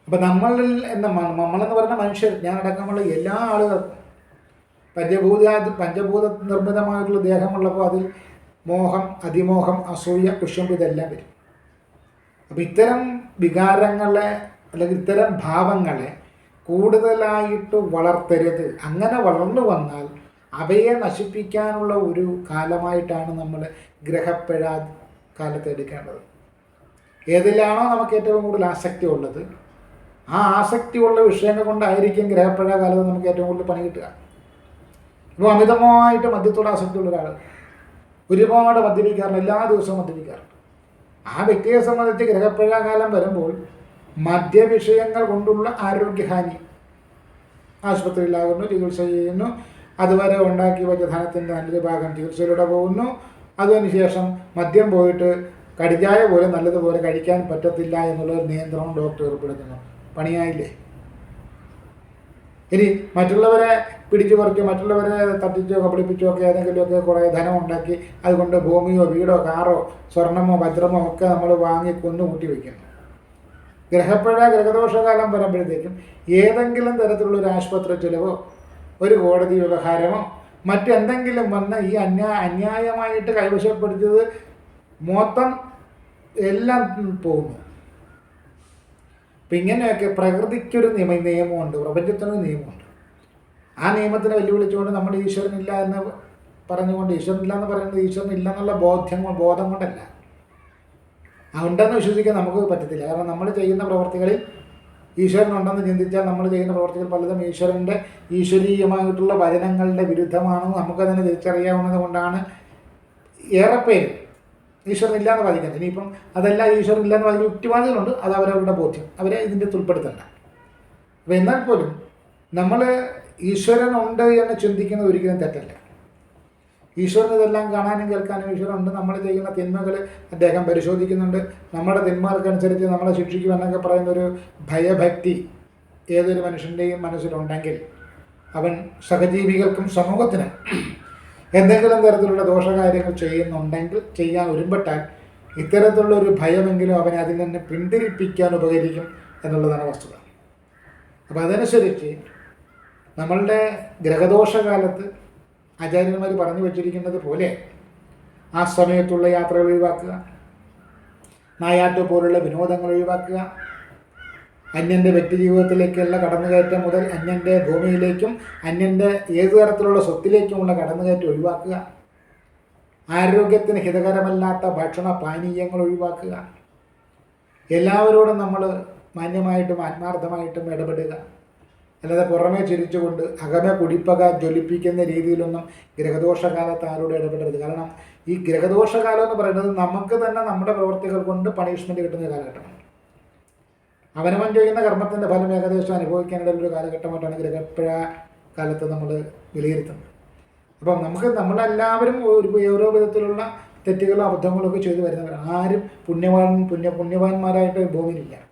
അപ്പം നമ്മളിൽ എന്ന നമ്മളെന്ന് പറഞ്ഞ മനുഷ്യർ ഞാൻ അടക്കമുള്ള എല്ലാ ആളുകൾക്കും പഞ്ചഭൂത പഞ്ചഭൂത നിർമ്മിതമായിട്ടുള്ള ദേഹമുള്ളപ്പോൾ അതിൽ മോഹം അതിമോഹം അസൂയ കുശുമ്പ് ഇതെല്ലാം വരും. അപ്പം ഇത്തരം വികാരങ്ങളെ അല്ലെങ്കിൽ ഇത്തരം ഭാവങ്ങളെ കൂടുതലായിട്ട് വളർത്തരുത്. അങ്ങനെ വളർന്നു വന്നാൽ അവയെ നശിപ്പിക്കാനുള്ള ഒരു കാലമായിട്ടാണ് നമ്മൾ ഗ്രഹപ്പിഴ കാലത്ത് എടുക്കേണ്ടത്. ഏതിലാണോ നമുക്ക് ഏറ്റവും കൂടുതൽ ആസക്തി ഉള്ളത് ആ ആസക്തിയുള്ള വിഷയങ്ങൾ കൊണ്ടായിരിക്കും ഗ്രഹപ്പിഴ കാലത്ത് നമുക്ക് ഏറ്റവും കൂടുതൽ പണി കിട്ടുക. ഇപ്പോൾ അമിതമായിട്ട് മദ്യത്തോട് ആസക്തിയുള്ള ഒരാൾ ഒരുപാട് മദ്യപിക്കാറുണ്ട് എല്ലാ ദിവസവും മദ്യപിക്കാറുണ്ട് ആ വ്യക്തിയെ സംബന്ധിച്ച് ഗ്രഹപ്പിഴ കാലം വരുമ്പോൾ മദ്യവിഷയങ്ങൾ കൊണ്ടുള്ള ആരോഗ്യഹാനി ആശുപത്രിയിലാകുന്നു ചികിത്സ ചെയ്യുന്നു അതുവരെ ഉണ്ടാക്കി വെച്ച ധനത്തിന്റെ നല്ലൊരു ഭാഗം ചികിത്സയിലൂടെ പോകുന്നു അതിനുശേഷം മദ്യം പോയിട്ട് കടിഞ്ഞായ പോലെ നല്ലതുപോലെ കഴിക്കാൻ പറ്റത്തില്ല എന്നുള്ളൊരു നിയന്ത്രണം ഡോക്ടർ ഏർപ്പെടുത്തുന്നു പണിയായില്ലേ? ഇനി മറ്റുള്ളവരെ പിടിച്ചു പറിച്ചോ മറ്റുള്ളവരെ തട്ടിച്ചോ കബളിപ്പിച്ചോ ഒക്കെ ഏതെങ്കിലുമൊക്കെ കുറേ ധനം ഉണ്ടാക്കി അതുകൊണ്ട് ഭൂമിയോ വീടോ കാറോ സ്വർണമോ വജ്രമോ ഒക്കെ നമ്മൾ വാങ്ങി കൊന്നു കൂട്ടി വയ്ക്കുന്നു. ഗ്രഹപ്പഴ ഗ്രഹദോഷകാലം വരുമ്പോഴത്തേക്കും ഏതെങ്കിലും തരത്തിലുള്ള ഒരു ആശുപത്രി ചിലവോ ഒരു കോടതി വ്യവഹാരമോ മറ്റെന്തെങ്കിലും വന്ന് ഈ അന്യാ അന്യായമായിട്ട് കൈവശപ്പെടുത്തിയത് മൊത്തം എല്ലാം പോകുന്നു. അപ്പം ഇങ്ങനെയൊക്കെ പ്രകൃതിക്കൊരു നിയമ നിയമമുണ്ട് പ്രപഞ്ചത്തിനൊരു നിയമമുണ്ട്. ആ നിയമത്തിനെ വെല്ലുവിളിച്ചുകൊണ്ട് നമ്മൾ ഈശ്വരനില്ല എന്ന് പറഞ്ഞുകൊണ്ട് ഈശ്വരനില്ല എന്ന് പറയുന്നത് ഈശ്വരനില്ല എന്നുള്ള ബോധ്യം ബോധം കൊണ്ടല്ല. ഉണ്ടെന്ന് വിശ്വസിക്കാൻ നമുക്ക് പറ്റത്തില്ല. കാരണം നമ്മൾ ചെയ്യുന്ന പ്രവർത്തികളിൽ ഈശ്വരൻ ഉണ്ടെന്ന് ചിന്തിച്ചാൽ നമ്മൾ ചെയ്യുന്ന പ്രവർത്തികൾ പലതും ഈശ്വരന്റെ ഈശ്വരീയമായിട്ടുള്ള വചനങ്ങളുടെ വിരുദ്ധമാണെന്ന് നമുക്ക് തന്നെ തിരിച്ചറിയാവുന്നത് കൊണ്ടാണ് ഏറെ പേര് ഈശ്വരൻ ഇല്ല എന്ന് വാദിക്കുന്നത്. ഇനിയിപ്പം അതല്ല എന്ന് വാദിക്കുന്ന യുക്തിവാദികളുണ്ട് അത് അവരവരുടെ ബോധ്യം. അവരെ ഇതിന്റെ ഉൾപ്പെടുത്തണ്ട. അപ്പോൾ എന്നാൽ പോലും നമ്മൾ ഈശ്വരൻ ഉണ്ട് എന്ന് ചിന്തിക്കുന്നത് ഒരിക്കലും തെറ്റല്ല. ഈശ്വരൻ ഇതെല്ലാം കാണാനും കേൾക്കാനും ഈശ്വരൻ ഉണ്ട് നമ്മൾ ചെയ്യുന്ന തിന്മകൾ അദ്ദേഹം പരിശോധിക്കുന്നുണ്ട്. നമ്മുടെ തിന്മകൾക്കനുസരിച്ച് നമ്മളെ ശിക്ഷിക്കും എന്നൊക്കെ പറയുന്ന ഒരു ഭയഭക്തി ഏതൊരു മനുഷ്യന്റെയും മനസ്സിലുണ്ടെങ്കിൽ അവൻ സഹജീവികൾക്കും സമൂഹത്തിനും എന്തെങ്കിലും തരത്തിലുള്ള ദോഷകാര്യങ്ങൾ ചെയ്യുന്നുണ്ടെങ്കിൽ ചെയ്യാൻ ഒരുമ്പെട്ടാൽ ഇത്തരത്തിലുള്ള ഒരു ഭയമെങ്കിലും അവനെ അതിൽ നിന്ന് പിന്തിരിപ്പിക്കാൻ ഉപകരിക്കും എന്നുള്ളതാണ് വസ്തുത. അപ്പോൾ അതനുസരിച്ച് നമ്മളുടെ ഗ്രഹദോഷകാലത്ത് ആചാര്യന്മാർ പറഞ്ഞു വച്ചിരിക്കുന്നത് പോലെ ആ സമയത്തുള്ള യാത്രകൾ ഒഴിവാക്കുക നായാട്ട് പോലുള്ള വിനോദങ്ങൾ ഒഴിവാക്കുക അന്യന്റെ വ്യക്തിജീവിതത്തിലേക്കുള്ള കടന്നുകയറ്റം മുതൽ അന്യന്റെ ഭൂമിയിലേക്കും അന്യന്റെ ഏത് തരത്തിലുള്ള സ്വത്തിലേക്കുമുള്ള കടന്നുകയറ്റം ഒഴിവാക്കുക ആരോഗ്യത്തിന് ഹിതകരമല്ലാത്ത ഭക്ഷണ പാനീയങ്ങൾ ഒഴിവാക്കുക. എല്ലാവരോടും നമ്മൾ മാന്യമായിട്ടും ആത്മാർത്ഥമായിട്ടും ഇടപെടുക. അല്ലാതെ പുറമേ ചിരിച്ചുകൊണ്ട് അകമെ കുടിപ്പക ജ്വലിപ്പിക്കുന്ന രീതിയിലൊന്നും ഗ്രഹദോഷകാലത്ത് ആരോട് ഇടപെടരുത്. കാരണം ഈ ഗ്രഹദോഷകാലം എന്ന് പറയുന്നത് നമുക്ക് തന്നെ നമ്മുടെ പ്രവർത്തികൾ കൊണ്ട് പണിഷ്മെന്റ് കിട്ടുന്ന കാലഘട്ടമാണ്. അവനവൻ ചെയ്യുന്ന കർമ്മത്തിന്റെ ഫലം ഏകദേശം ഒരു കാലഘട്ടമായിട്ടാണ് ഗ്രഹപ്പഴ കാലത്ത് നമ്മൾ വിലയിരുത്തുന്നത്. അപ്പം നമുക്ക് നമ്മളെല്ലാവരും ഒരു ഓരോ വിധത്തിലുള്ള തെറ്റുകളും അബദ്ധങ്ങളും ഒക്കെ ചെയ്തു വരുന്നവരാണ്. ആരും പുണ്യവാൻ പുണ്യ പുണ്യവാന്മാരായിട്ട് ഭൂമിയിലില്ല.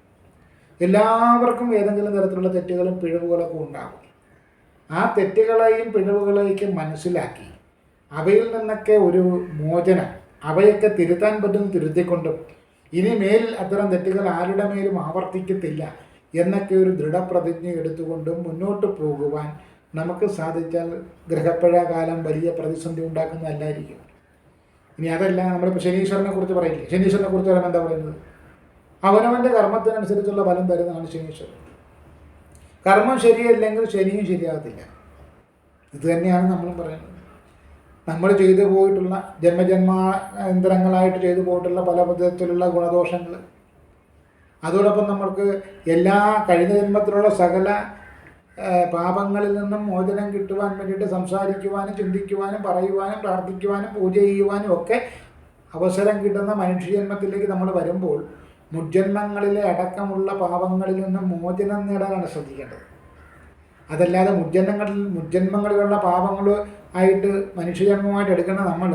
എല്ലാവർക്കും ഏതെങ്കിലും തരത്തിലുള്ള തെറ്റുകളും പിഴവുകളൊക്കെ ഉണ്ടാകും. ആ തെറ്റുകളെയും പിഴവുകളെയൊക്കെ മനസ്സിലാക്കി അവയിൽ നിന്നൊക്കെ ഒരു മോചനം അവയൊക്കെ തിരുത്താൻ പറ്റും തിരുത്തിക്കൊണ്ടും ഇനി മേൽ അത്തരം തെറ്റുകൾ ആരുടെ മേലും ആവർത്തിക്കത്തില്ല എന്നൊക്കെ ഒരു ദൃഢപ്രതിജ്ഞ എടുത്തുകൊണ്ടും മുന്നോട്ട് പോകുവാൻ നമുക്ക് സാധിച്ചാൽ ഗ്രഹപ്പഴ കാലം വലിയ പ്രതിസന്ധി ഉണ്ടാക്കുന്നതല്ലായിരിക്കും. ഇനി അതല്ല നമ്മളിപ്പോൾ ശനീശ്വരനെ കുറിച്ച് പറയില്ലേ? ശനീശ്വരനെ കുറിച്ച് പറയുമ്പോൾ എന്താ പറയുന്നത്? അവനവന്റെ കർമ്മത്തിനനുസരിച്ചുള്ള ഫലം തരുന്നതാണ് ശനീശ്വരൻ കർമ്മം ശരിയല്ലെങ്കിൽ ശനിയും ശരിയാകത്തില്ല. ഇത് തന്നെയാണ് നമ്മളും പറയുന്നത്. നമ്മൾ ചെയ്തു പോയിട്ടുള്ള ജന്മജന്മാന്തരങ്ങളായിട്ട് ചെയ്തു പോയിട്ടുള്ള പല വിധത്തിലുള്ള ഗുണദോഷങ്ങൾ. അതോടൊപ്പം നമ്മൾക്ക് എല്ലാ കഴിഞ്ഞ ജന്മത്തിലുള്ള സകല പാപങ്ങളിൽ നിന്നും മോചനം കിട്ടുവാൻ വേണ്ടിയിട്ട് സംസാരിക്കുവാനും ചിന്തിക്കുവാനും പറയുവാനും പ്രാർത്ഥിക്കുവാനും പൂജ ചെയ്യുവാനും ഒക്കെ അവസരം കിട്ടുന്ന മനുഷ്യജന്മത്തിലേക്ക് നമ്മൾ വരുമ്പോൾ മുജ്ജന്മങ്ങളിലെ അടക്കമുള്ള പാപങ്ങളിൽ നിന്ന് മോചനം നേടാനാണ് ശ്രദ്ധിക്കേണ്ടത്. അതല്ലാതെ മുജ്ജന്മങ്ങളിൽ മുജ്ജന്മങ്ങളിലുള്ള പാപങ്ങൾ ആയിട്ട് മനുഷ്യജന്മമായിട്ട് എടുക്കുന്ന നമ്മൾ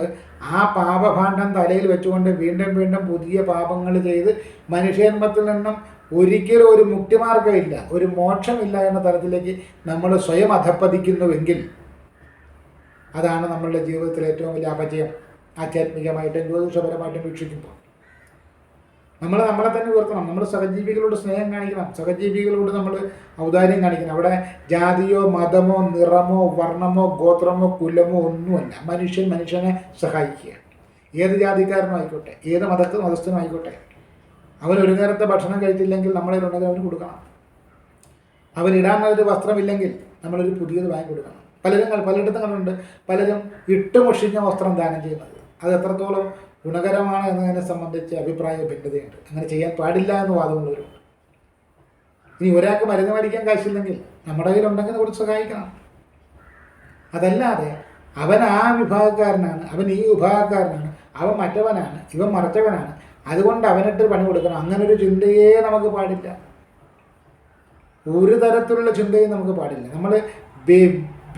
ആ പാപഭാണ്ഡം തലയിൽ വെച്ചുകൊണ്ട് വീണ്ടും വീണ്ടും പുതിയ പാപങ്ങൾ ചെയ്ത് മനുഷ്യജന്മത്തിൽ നിന്നും ഒരിക്കലും ഒരു മുക്തിമാർഗമില്ല ഒരു മോക്ഷമില്ല എന്ന തരത്തിലേക്ക് നമ്മൾ സ്വയം അധപ്പതിക്കുന്നുവെങ്കിൽ അതാണ് നമ്മളുടെ ജീവിതത്തിലെ ഏറ്റവും വലിയ അപജയം. ആധ്യാത്മികമായിട്ടും ജ്യോതിഷപരമായിട്ടും വീക്ഷിക്കുമ്പോൾ. നമ്മൾ നമ്മളെ തന്നെ ഉയർത്തണം. നമ്മൾ സഹജീവികളോട് സ്നേഹം കാണിക്കണം. സഹജീവികളോട് നമ്മൾ ഔദാര്യം കാണിക്കണം. അവിടെ ജാതിയോ മതമോ നിറമോ വർണമോ ഗോത്രമോ കുലമോ ഒന്നുമല്ല. മനുഷ്യൻ മനുഷ്യനെ സഹായിക്കുക. ഏത് ജാതിക്കാരനും ആയിക്കോട്ടെ. ഏത് മതത്തിൽ മതസ്ഥനും ആയിക്കോട്ടെ. അവൻ ഒരു നേരത്തെ ഭക്ഷണം കഴിച്ചില്ലെങ്കിൽ നമ്മളതിലുണ്ടെങ്കിൽ അവന് കൊടുക്കണം. അവൻ നല്ലൊരു വസ്ത്രമില്ലെങ്കിൽ നമ്മളൊരു പുതിയത് വാങ്ങി കൊടുക്കണം. പലരും പലയിടത്തും കണ്ടുണ്ട് പലരും ഇട്ടുമൊഷിഞ്ഞ വസ്ത്രം ദാനം ചെയ്യുന്നത്. അത് എത്രത്തോളം ഗുണകരമാണ് എന്നതിനെ സംബന്ധിച്ച് അഭിപ്രായ ഭിന്നതയുണ്ട്. അങ്ങനെ ചെയ്യാൻ പാടില്ല എന്ന് വാദമുള്ളവരുണ്ട്. ഇനി ഒരാൾക്ക് മരുന്ന് മേടിക്കാൻ കാശില്ലെങ്കിൽ നമ്മുടെ കയ്യിലുണ്ടെങ്കിൽ കുറച്ച് സഹായിക്കണം. അതല്ലാതെ അവൻ ആ വിഭാഗക്കാരനാണ് അവൻ ഈ വിഭാഗക്കാരനാണ് അവൻ മറ്റവനാണ് ഇവൻ മറച്ചവനാണ്. അതുകൊണ്ട് അവനിട്ട് പണി കൊടുക്കണം. അങ്ങനെ ഒരു ചിന്തയേ നമുക്ക് പാടില്ല. ഒരു തരത്തിലുള്ള ചിന്തയും നമുക്ക് പാടില്ല. നമ്മൾ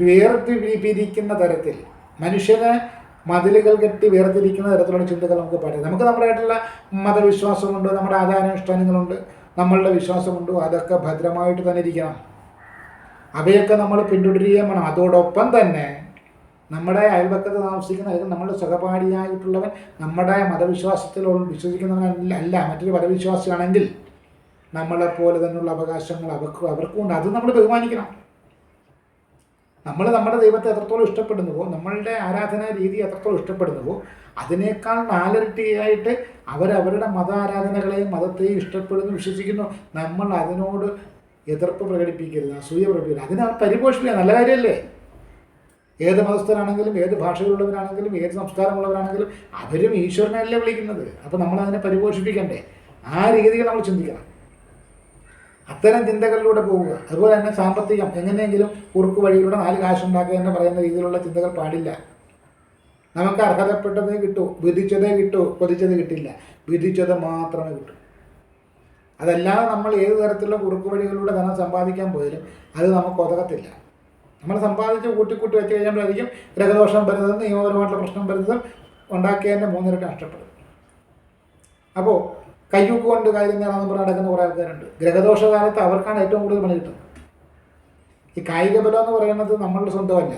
വേർതിരിക്കുന്ന തരത്തിൽ മനുഷ്യനെ മതിലുകൾ കെട്ടി വേർതിരിക്കുന്ന തരത്തിലുള്ള ചിന്തകൾ നമുക്ക് പാടില്ല നമുക്ക് നമ്മുടേതായിട്ടുള്ള മതവിശ്വാസമുണ്ട് നമ്മുടെ ആചാരാനുഷ്ഠാനങ്ങളുണ്ട് നമ്മളുടെ വിശ്വാസമുണ്ട് അതൊക്കെ ഭദ്രമായിട്ട് തന്നെ ഇരിക്കണം. അവയൊക്കെ നമ്മൾ പിന്തുടരുകയും വേണം. അതോടൊപ്പം തന്നെ നമ്മുടെ അയൽപക്കത്ത് താമസിക്കുന്ന അല്ലെങ്കിൽ നമ്മുടെ സഹപാഠിയായിട്ടുള്ളവൻ നമ്മുടെ മതവിശ്വാസത്തിൽ വിശ്വസിക്കുന്നവനല്ല മറ്റൊരു മതവിശ്വാസിയാണെങ്കിൽ നമ്മളെപ്പോലെ തന്നെയുള്ള അവകാശങ്ങൾ അവർക്ക് അവർക്കും ഉണ്ട്. അത് നമ്മൾ ബഹുമാനിക്കണം. നമ്മൾ നമ്മുടെ ദൈവത്തെ എത്രത്തോളം ഇഷ്ടപ്പെടുന്നുവോ നമ്മളുടെ ആരാധനാ രീതി എത്രത്തോളം ഇഷ്ടപ്പെടുന്നുവോ അതിനേക്കാൾ നാലരട്ടിയായിട്ട് അവരവരുടെ മത ആരാധനകളെയും മതത്തെയും ഇഷ്ടപ്പെടുന്നു വിശ്വസിക്കുന്നു. നമ്മൾ അതിനോട് എതിർപ്പ് പ്രകടിപ്പിക്കരുത് അസൂയ പ്രകടിപ്പിക്കരുത്. അതിനാണ് പരിപോഷിക്കുക നല്ല കാര്യമല്ലേ? ഏത് മതസ്ഥരാണെങ്കിലും ഏത് ഭാഷയിലുള്ളവരാണെങ്കിലും ഏത് സംസ്കാരമുള്ളവരാണെങ്കിലും അവരും ഈശ്വരനല്ലേ വിളിക്കുന്നത്. അപ്പോൾ നമ്മൾ അതിനെ പരിപോഷിപ്പിക്കണ്ടേ? ആ രീതിയിൽ നമ്മൾ ചിന്തിക്കണം. അത്തരം ചിന്തകളിലൂടെ പോവുക അതുപോലെ തന്നെ സാമ്പത്തികം എങ്ങനെയെങ്കിലും കുറുക്ക് വഴിയിലൂടെ നാല് കാശുണ്ടാക്കുക എന്ന് പറയുന്ന രീതിയിലുള്ള ചിന്തകൾ പാടില്ല. നമുക്ക് അർഹതപ്പെട്ടതേ കിട്ടൂ വിധിച്ചതേ കിട്ടൂ കൊതിച്ചത് കിട്ടില്ല. വിധിച്ചത് മാത്രമേ കിട്ടൂ. അതല്ലാതെ നമ്മൾ ഏത് തരത്തിലുള്ള കുറുക്ക് വഴികളിലൂടെ ധനം സമ്പാദിക്കാൻ പോയാലും അത് നമുക്ക് ഒതകത്തില്ല. നമ്മൾ സമ്പാദിച്ച് കൂട്ടിക്കൂട്ടി വെച്ച് കഴിയുമ്പോഴായിരിക്കും ഗ്രഹദോഷം വരുന്നതും നിയമപരമായിട്ടുള്ള പ്രശ്നം വരുന്നതും ഉണ്ടാക്കിയതിന്റെ മൂന്നിരട്ടി നഷ്ടപ്പെടും. അപ്പോൾ കയ്യൂക്ക് കൊണ്ട് കാര്യം നേടാന്ന് പറഞ്ഞ് നടക്കുന്ന കുറേ ആൾക്കാരുണ്ട്. ഗ്രഹദോഷ കാലത്ത് അവർക്കാണ് ഏറ്റവും കൂടുതൽ പണി കിട്ടുന്നത്. ഈ കായിക ബലം എന്ന് പറയുന്നത് നമ്മളുടെ സ്വന്തമല്ല.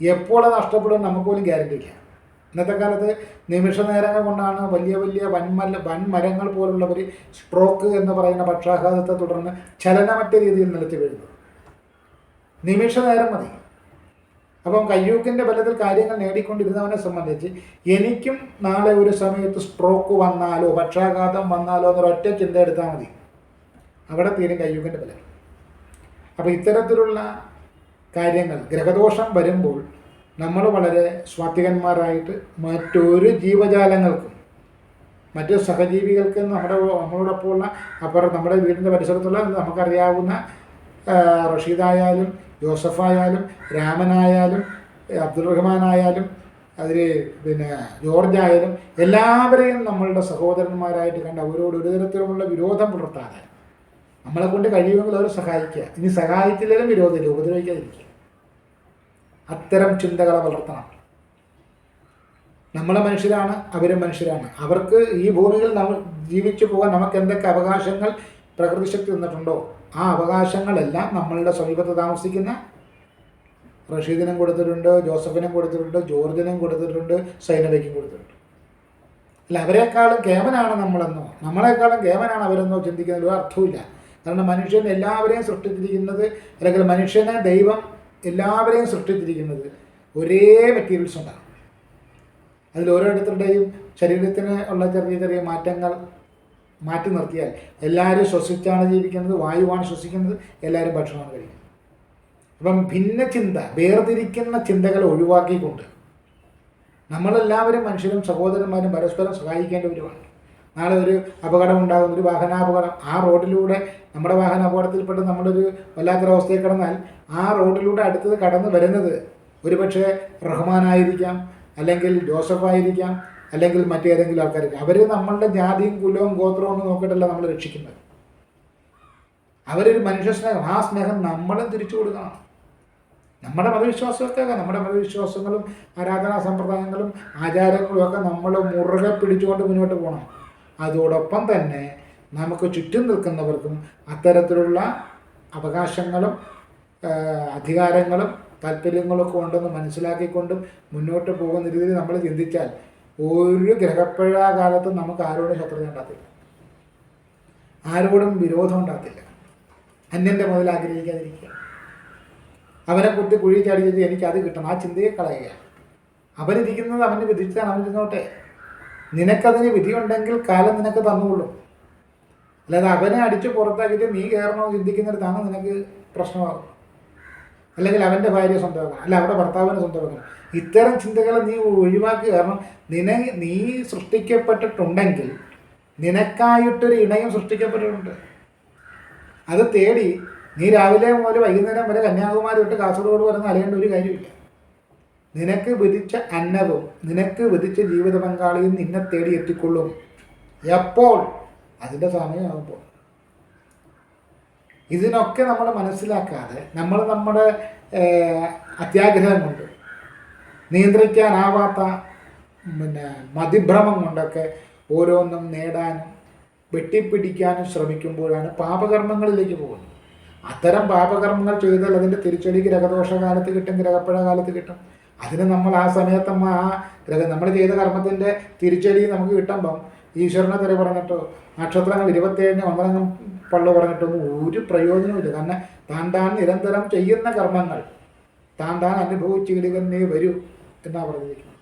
എപ്പോൾ അത് നഷ്ടപ്പെടും നമുക്ക് പോലും ഗ്യാരണ്ടി ഇല്ല. ഇന്നത്തെ കാലത്ത് നിമിഷ നേരങ്ങൾ കൊണ്ടാണ് വലിയ വലിയ വൻമല വൻമരങ്ങൾ പോലുള്ളവർ സ്ട്രോക്ക് എന്ന് പറയുന്ന പക്ഷാഘാതത്തെ തുടർന്ന് ചലനമറ്റ രീതിയിൽ നിലച്ച് വീഴുന്നത്. നിമിഷ നേരം മതി. അപ്പം കയ്യൂക്കിന്റെ ബലത്തിൽ കാര്യങ്ങൾ നേടിക്കൊണ്ടിരുന്നവനെ സംബന്ധിച്ച് എനിക്കും നാളെ ഒരു സമയത്ത് സ്ട്രോക്ക് വന്നാലോ പക്ഷാഘാതം വന്നാലോ എന്നൊരു ഒറ്റ ചിന്ത എടുത്താൽ മതി. അവിടെ തീരും കയ്യൂക്കിന്റെ ബലം. അപ്പോൾ ഇത്തരത്തിലുള്ള കാര്യങ്ങൾ ഗ്രഹദോഷം വരുമ്പോൾ നമ്മൾ വളരെ സ്വാത്വികന്മാരായിട്ട് മറ്റൊരു ജീവജാലങ്ങൾക്കും മറ്റ് സഹജീവികൾക്ക് നമ്മുടെ നമ്മളോടൊപ്പമുള്ള അപ്പുറം നമ്മുടെ വീടിന്റെ പരിസരത്തുള്ള നമുക്കറിയാവുന്ന റഷീദായാലും ജോസഫായാലും രാമനായാലും അബ്ദുൾ റഹ്മാനായാലും അതിൽ പിന്നെ ജോർജ് ആയാലും എല്ലാവരെയും നമ്മളുടെ സഹോദരന്മാരായിട്ട് കണ്ട് അവരോട് ഒരു തരത്തിലുമുള്ള വിരോധം പുലർത്താതെ നമ്മളെ കൊണ്ട് കഴിയുമെങ്കിൽ അവരെ സഹായിക്കുക. ഇനി സഹായിച്ചില്ലെങ്കിലും വിരോധമില്ല ഉപദ്രവിക്കാതിരിക്കുക. അത്തരം ചിന്തകളെ വളർത്തണം. നമ്മളെ മനുഷ്യരാണ് അവരും മനുഷ്യരാണ്. അവർക്ക് ഈ ഭൂമിയിൽ നമ്മൾ ജീവിച്ചു പോകാൻ നമുക്ക് എന്തൊക്കെ അവകാശങ്ങൾ പ്രകൃതി ശക്തി തന്നിട്ടുണ്ടോ? ആ അവകാശങ്ങളെല്ലാം നമ്മളുടെ സമീപത്ത് താമസിക്കുന്ന റഷീദിനും കൊടുത്തിട്ടുണ്ട് ജോസഫിനും കൊടുത്തിട്ടുണ്ട് ജോർജിനും കൊടുത്തിട്ടുണ്ട് സൈനബയ്ക്കും കൊടുത്തിട്ടുണ്ട്. അല്ല അവരെക്കാളും കേവനാണ് നമ്മളെന്നോ? നമ്മളെക്കാളും കേവനാണ് അവരെന്നോ ചിന്തിക്കുന്നതിൽ ഒരു അർത്ഥമില്ല കാരണം മനുഷ്യൻ എല്ലാവരെയും സൃഷ്ടിച്ചിരിക്കുന്നത് അല്ലെങ്കിൽ മനുഷ്യനെ ദൈവം എല്ലാവരെയും സൃഷ്ടിച്ചിരിക്കുന്നത് ഒരേ മെറ്റീരിയൽസ് ഉണ്ടാകും അതിൽ ഓരോരുത്തരുടെയും ശരീരത്തിന് ഉള്ള ചെറിയ ചെറിയ മാറ്റങ്ങൾ മാറ്റി നിർത്തിയാൽ എല്ലാവരും ശ്വസിച്ചാണ് ജീവിക്കുന്നത് വായുവാണ് ശ്വസിക്കുന്നത് എല്ലാവരും ഭക്ഷണമാണ് കഴിക്കുന്നത്. അപ്പം ഭിന്ന ചിന്ത വേർതിരിക്കുന്ന ചിന്തകൾ ഒഴിവാക്കിക്കൊണ്ട് നമ്മളെല്ലാവരും മനുഷ്യരും സഹോദരന്മാരും പരസ്പരം സഹായിക്കേണ്ടവരുമാണ്. നാളെ ഒരു അപകടം ഉണ്ടാകും ഒരു വാഹനാപകടം. ആ റോഡിലൂടെ നമ്മുടെ വാഹന അപകടത്തിൽപ്പെട്ട് നമ്മളൊരു വല്ലാത്തൊരവസ്ഥയിൽ കടന്നാൽ ആ റോഡിലൂടെ അടുത്തത് കടന്നു വരുന്നത് ഒരുപക്ഷെ റഹ്മാനായിരിക്കാം അല്ലെങ്കിൽ ജോസഫായിരിക്കാം അല്ലെങ്കിൽ മറ്റേതെങ്കിലും ആൾക്കാർക്ക്. അവർ നമ്മളുടെ ജാതിയും കുലവും ഗോത്രവും ഒന്നും നോക്കിയിട്ടല്ല നമ്മൾ രക്ഷിക്കുന്നത്. അവരൊരു മനുഷ്യ സ്നേഹം. ആ സ്നേഹം നമ്മളും തിരിച്ചു കൊടുക്കണം. നമ്മുടെ മതവിശ്വാസമൊക്കെ നമ്മുടെ മതവിശ്വാസങ്ങളും ആരാധനാ സമ്പ്രദായങ്ങളും ആചാരങ്ങളും ഒക്കെ നമ്മൾ മുറുകെ പിടിച്ചുകൊണ്ട് മുന്നോട്ട് പോകണം. അതോടൊപ്പം തന്നെ നമുക്ക് ചുറ്റും നിൽക്കുന്നവർക്കും അത്തരത്തിലുള്ള അവകാശങ്ങളും അധികാരങ്ങളും താല്പര്യങ്ങളൊക്കെ ഉണ്ടെന്ന് മനസ്സിലാക്കിക്കൊണ്ടും മുന്നോട്ട് പോകുന്ന രീതിയിൽ നമ്മൾ ചിന്തിച്ചാൽ ഒരു ഗ്രഹപ്പഴ കാലത്തും നമുക്ക് ആരോടും ശത്രുത ഉണ്ടാകത്തില്ല. ആരോടും വിരോധം ഉണ്ടാകത്തില്ല. അന്യന്റെ മുതൽ ആഗ്രഹിക്കാതിരിക്കുക. അവനെ കുത്തി കുഴി ചാടിച്ചിട്ട് എനിക്ക് അത് കിട്ടണം. ആ ചിന്തയെ കളയുക. അവനിരിക്കുന്നത് അവന് വിധിച്ചാണ് അവൻ ഇരുന്നോട്ടെ. നിനക്കതിന് വിധിയുണ്ടെങ്കിൽ കാലം നിനക്ക് തന്നുകൊള്ളും അല്ലാതെ അവനെ അടിച്ച് പുറത്താക്കിയിട്ട് നീ കയറണോ ചിന്തിക്കുന്നിടത്താണ് നിനക്ക് പ്രശ്നമാകും. അല്ലെങ്കിൽ അവന്റെ ഭാര്യ സ്വന്തമാക്കണം. അല്ല അവിടെ ഭർത്താവിനെ സ്വന്തമാക്കണം. ഇത്തരം ചിന്തകളെ നീ ഒഴിവാക്കി കാരണം നിന നീ സൃഷ്ടിക്കപ്പെട്ടിട്ടുണ്ടെങ്കിൽ നിനക്കായിട്ടൊരു ഇണയും സൃഷ്ടിക്കപ്പെട്ടിട്ടുണ്ട്. അത് തേടി നീ രാവിലെ മുതൽ വൈകുന്നേരം വരെ കന്യാകുമാരി തൊട്ട് കാസർഗോഡ് പറഞ്ഞ് അറിയേണ്ട ഒരു കാര്യമില്ല. നിനക്ക് വിധിച്ച അന്നവും നിനക്ക് വിധിച്ച ജീവിത പങ്കാളിയും നിന്നെ തേടി എത്തിക്കൊള്ളും. എപ്പോൾ? അതിന്റെ സമയമാകുമ്പോൾ. ഇതിനൊക്കെ നമ്മൾ മനസ്സിലാക്കാതെ നമ്മൾ നമ്മുടെ അത്യാഗ്രഹം കൊണ്ട് നിയന്ത്രിക്കാനാവാത്ത പിന്നെ മതിഭ്രമം കൊണ്ടൊക്കെ ഓരോന്നും നേടാനും വെട്ടിപ്പിടിക്കാനും ശ്രമിക്കുമ്പോഴാണ് പാപകർമ്മങ്ങളിലേക്ക് പോകുന്നത്. അത്തരം പാപകർമ്മങ്ങൾ ചെയ്താൽ അതിന്റെ തിരിച്ചടി ഗ്രഹദോഷ കാലത്ത് കിട്ടും ഗ്രഹപ്പഴ കാലത്ത് കിട്ടും. അതിന് നമ്മൾ ആ സമയത്ത് നമ്മൾ ആ ഗ്രഹ നമ്മൾ ചെയ്ത കർമ്മത്തിന്റെ തിരിച്ചടി നമുക്ക് കിട്ടുമ്പം ഈശ്വരനെ തെറി പറഞ്ഞിട്ടോ നക്ഷത്രങ്ങൾ ഇരുപത്തേഴിന് ഒന്നരങ്ങം പള്ളു പറഞ്ഞിട്ടൊന്നും ഒരു പ്രയോജനവുമില്ല. തന്നെ താൻ താൻ നിരന്തരം ചെയ്യുന്ന കർമ്മങ്ങൾ താൻ താൻ അനുഭവിച്ചു കിടക്കുന്നേ വരൂ എന്നാണ് പറഞ്ഞിരിക്കുന്നത്.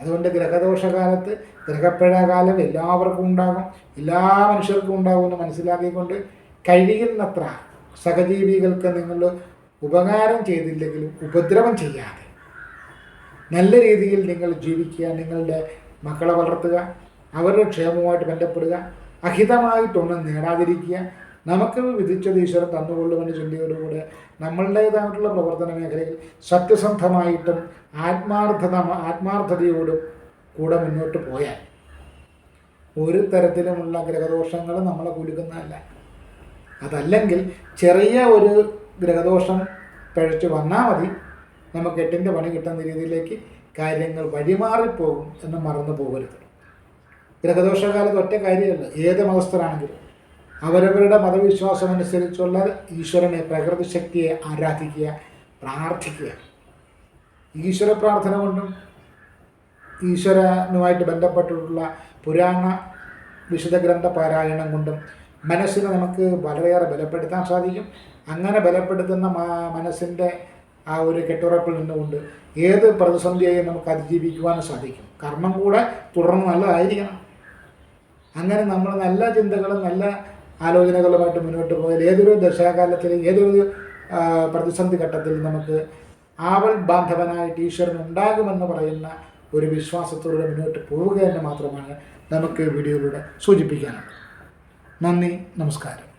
അതുകൊണ്ട് ഗ്രഹദോഷകാലത്ത് ഗ്രഹപ്പിഴകാലം എല്ലാവർക്കും ഉണ്ടാകും എല്ലാ മനുഷ്യർക്കും ഉണ്ടാകും എന്ന് മനസ്സിലാക്കിക്കൊണ്ട് കഴിയുന്നത്ര സഹജീവികൾക്ക് നിങ്ങൾ ഉപകാരം ചെയ്തില്ലെങ്കിലും ഉപദ്രവം ചെയ്യാതെ നല്ല രീതിയിൽ നിങ്ങൾ ജീവിക്കുക നിങ്ങളുടെ മക്കളെ വളർത്തുക അവരുടെ ക്ഷേമവുമായിട്ട് ബന്ധപ്പെടുക അഹിതമായിട്ടൊന്നും നേടാതിരിക്കുക. നമുക്ക് വിധിച്ചത് ഈശ്വരൻ തന്നുകൊള്ളുമെന്ന് ചിന്തയോടുകൂടെ നമ്മളുടേതായിട്ടുള്ള പ്രവർത്തന മേഖലയിൽ സത്യസന്ധമായിട്ടും ആത്മാർത്ഥത ആത്മാർത്ഥതയോടും കൂടെ മുന്നോട്ട് പോയാൽ ഒരു തരത്തിലുമുള്ള ഗ്രഹദോഷങ്ങൾ നമ്മളെ കുലുക്കുന്നതല്ല. അതല്ലെങ്കിൽ ചെറിയ ഒരു ഗ്രഹദോഷം പഴച്ചു വന്നാൽ മതി. നമുക്ക് എട്ടിന്റെ പണി കിട്ടുന്ന രീതിയിലേക്ക് കാര്യങ്ങൾ വഴിമാറിപ്പോകും എന്ന് മറന്നു പോകരുത്. ഗ്രഹദോഷകാലത്ത് ഒറ്റ കാര്യമല്ല ഏത് മതസ്ഥരാണെങ്കിലും. അവരവരുടെ മതവിശ്വാസം അനുസരിച്ചുള്ള ഈശ്വരനെ പ്രകൃതി ശക്തിയെ ആരാധിക്കുക പ്രാർത്ഥിക്കുക. ഈശ്വര പ്രാർത്ഥന കൊണ്ടും ഈശ്വരനുമായിട്ട് ബന്ധപ്പെട്ടിട്ടുള്ള പുരാണ വിശുദ്ധ ഗ്രന്ഥ പാരായണം കൊണ്ടും മനസ്സിനെ നമുക്ക് വളരെയേറെ ബലപ്പെടുത്താൻ സാധിക്കും. അങ്ങനെ ബലപ്പെടുത്തുന്ന മനസ്സിന്റെ ആ ഒരു കെട്ടുറപ്പിൽ നിന്നുകൊണ്ട് ഏത് പ്രതിസന്ധിയെയും നമുക്ക് അതിജീവിക്കുവാനും സാധിക്കും. കർമ്മം കൂടെ തുടർന്ന് നല്ലതായിരിക്കണം. അങ്ങനെ നമ്മൾ നല്ല ചിന്തകളും നല്ല ആലോചനകളുമായിട്ട് മുന്നോട്ട് പോയാൽ ഏതൊരു ദശാകാലത്തിൽ ഏതൊരു പ്രതിസന്ധി ഘട്ടത്തിൽ നമുക്ക് ആവൽ ബാന്ധവനായിട്ട് ഈശ്വരൻ ഉണ്ടാകുമെന്ന് പറയുന്ന ഒരു വിശ്വാസത്തോടെ മുന്നോട്ട് പോവുക എന്ന് മാത്രമാണ് നമുക്ക് വീഡിയോയിലൂടെ സൂചിപ്പിക്കാനുള്ളത്. നന്ദി നമസ്കാരം.